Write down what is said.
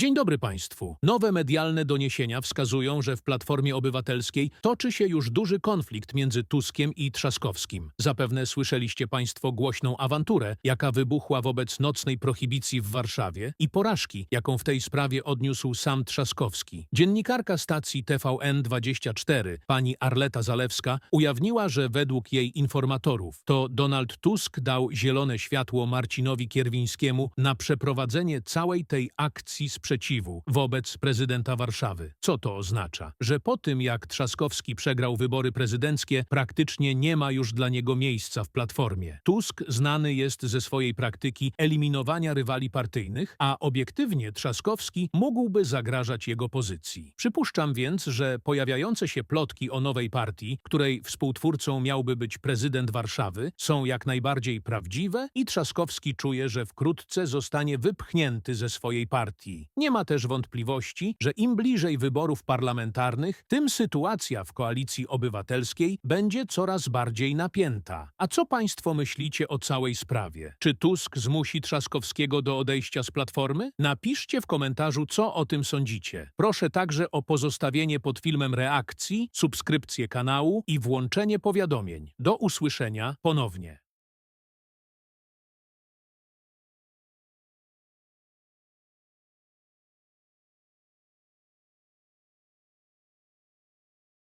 Dzień dobry Państwu. Nowe medialne doniesienia wskazują, że w Platformie Obywatelskiej toczy się już duży konflikt między Tuskiem i Trzaskowskim. Zapewne słyszeliście Państwo głośną awanturę, jaka wybuchła wobec nocnej prohibicji w Warszawie i porażki, jaką w tej sprawie odniósł sam Trzaskowski. Dziennikarka stacji TVN24, pani Arleta Zalewska, ujawniła, że według jej informatorów to Donald Tusk dał zielone światło Marcinowi Kierwińskiemu na przeprowadzenie całej tej akcji sprzeciwu wobec prezydenta Warszawy. Co to oznacza? Że po tym, jak Trzaskowski przegrał wybory prezydenckie, praktycznie nie ma już dla niego miejsca w Platformie. Tusk znany jest ze swojej praktyki eliminowania rywali partyjnych, a obiektywnie Trzaskowski mógłby zagrażać jego pozycji. Przypuszczam więc, że pojawiające się plotki o nowej partii, której współtwórcą miałby być prezydent Warszawy, są jak najbardziej prawdziwe i Trzaskowski czuje, że wkrótce zostanie wypchnięty ze swojej partii. Nie ma też wątpliwości, że im bliżej wyborów parlamentarnych, tym sytuacja w koalicji obywatelskiej będzie coraz bardziej napięta. A co państwo myślicie o całej sprawie? Czy Tusk zmusi Trzaskowskiego do odejścia z Platformy? Napiszcie w komentarzu, co o tym sądzicie. Proszę także o pozostawienie pod filmem reakcji, subskrypcję kanału i włączenie powiadomień. Do usłyszenia ponownie.